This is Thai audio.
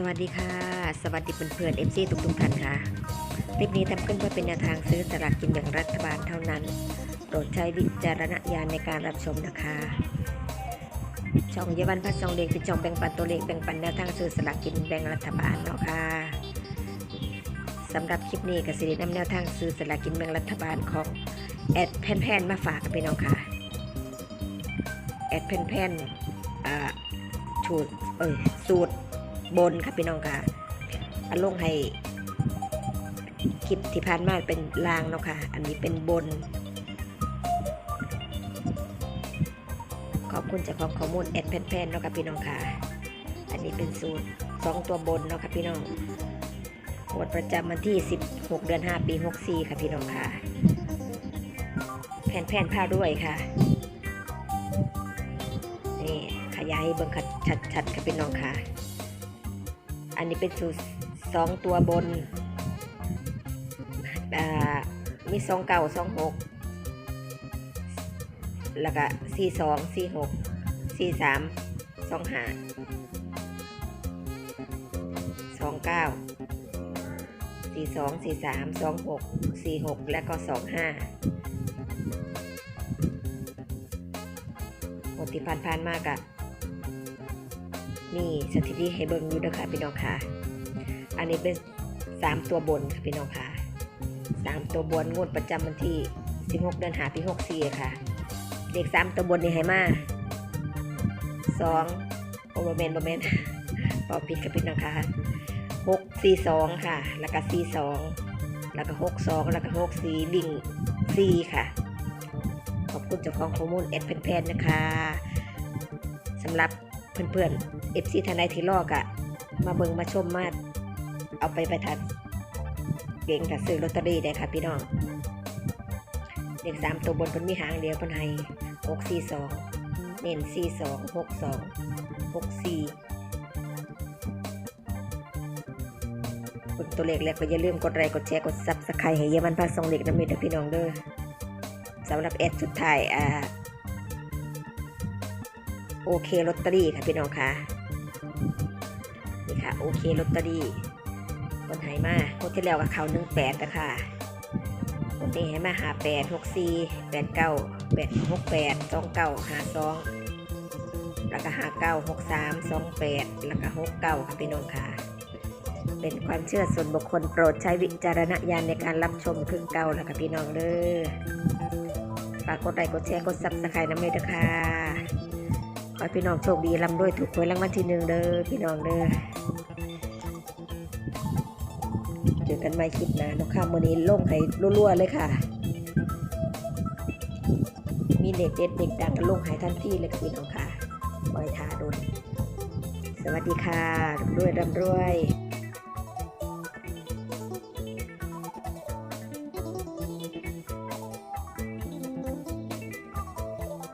สวัสดีค่ะ สวัสดีเพื่อนๆเอฟซีทุกทุกท่านค่ะ คลิปนี้ทำขึ้นเพื่อเป็นแนวทางซื้อสลากกินแบ่งรัฐบาลเท่านั้น โปรดใช้วิจารณญาณในการรับชมนะคะ ช่องเยาวันพัฒน์ซองเลขเป็นช่องแบ่งปันตัวเลขแบ่งปันแนวทางซื้อสลากกินแบ่งรัฐบาลเนาะค่ะสำหรับคลิปนี้กสิรินำแนวทางซื้อสลากกินแบ่งรัฐบาลของแอดแผ่นๆมาฝากกันไปน้องค่ะ แอดแผ่นๆอ่าชูดเออสูตร บนค่ะพี่น้องค่ะอันลงให้คลิปที่ผ่านมาเป็นลางเนาะค่ะ อันนี้เป็นบน ขอบคุณจากของข้อมูลแอดแพนๆเนาะค่ะพี่น้องค่ะ อันนี้เป็นสูตรสองตัวบนเนาะค่ะพี่น้องงวดประจำวันที่ 16 เดือน 5 ปี 64 ค่ะพี่น้องค่ะ แผ่นแผ่นผ้าด้วยค่ะ นี่ขยายให้เบิ่งชัดๆค่ะพี่น้องค่ะ อันนี้เป็นสูตรสองตัวบนมีสองเก่าสองหกแล้วก็สี่สองสี่หกสี่สามสองห้าสองเก้าสี่สองสี่สามสองหกสี่หกแล้วก็สองห้าหมดที่ผ่านผ่านๆมากอะ นี่สถิติให้เบิ่งอยู่เด้อค่ะพี่น้องค่ะ อันนี้เป็นสามตัวบนค่ะพี่น้องค่ะสามตัวบนงวดประจำวันที่ 16 เดือนหาปี64 ค่ะ เด็กสามตัวบนนี่ให้มาสองโอเบเมนโบเมนปอผิดกับพี่น้องค่ะหกสี่สองค่ะ แล้วก็สี่สองแล้วก็หกสองแล้วก็หกสี่ลิงสี่ค่ะ ขอบคุณเจ้าของข้อมูลเอ็ดแพนๆนะคะสำหรับ เพื่อนๆเอฟซีทนายที่ลอกอะมาเบิงมาชมมาเอาไปประทัดเก่งกับซื้อลอตเตอรี่ได้ค่ะพี่น้องเด็กสามตัวบนเพิ่นมีหางเดียวเพิ่นให้หกสี่สองเน้นสี่สองหกสองหกสี่คนตัวเลขแล้วก็อย่าลืมกดไลค์กดแชร์กดซับสไครต์ให้เยาวันพาส่งเด็กน้ำมีดพี่น้องเด้อสำหรับแอดสุดท้ายอ่า โอเคลอตเตอรี่ค่ะพี่น้องค่ะนี่ค่ะโอเคลอตเตอรี่คนไหมาคนที่แล้วกับเขาหนึ่งแปดนะคะคนนี้ให้มาหาแปดหกสี่แปดเก้าแปดหกแปดสองเก้าหาสองแล้วก็หาเก้าหกสามสองแปดแล้วก็หกเก้าค่ะพี่น้องค่ะ เป็นความเชื่อส่วนบุคคลโปรดใช้วิจารณญาณในการรับชมครึ่งเก้าแล้วค่ะพี่น้องเด้อฝากกดไลค์กดแชร์กดซับสไครต์น้ำเลยนะคะ ขอให้พี่น้องโชคดีร่ำรวยถูกหวยรางวัลที่หนึ่งเด้อพี่น้องเด้อเจอกันใหม่คลิปหน้าเนาะค่ะมื้อนี้ลงให้รัวๆเลยค่ะ มีเด็กเด็ดเด็กดังกันลงให้ทันทีเลยค่ะพี่น้องค่ะปล่อยทาโดนสวัสดีค่ะร่ำรวยร่ำรวย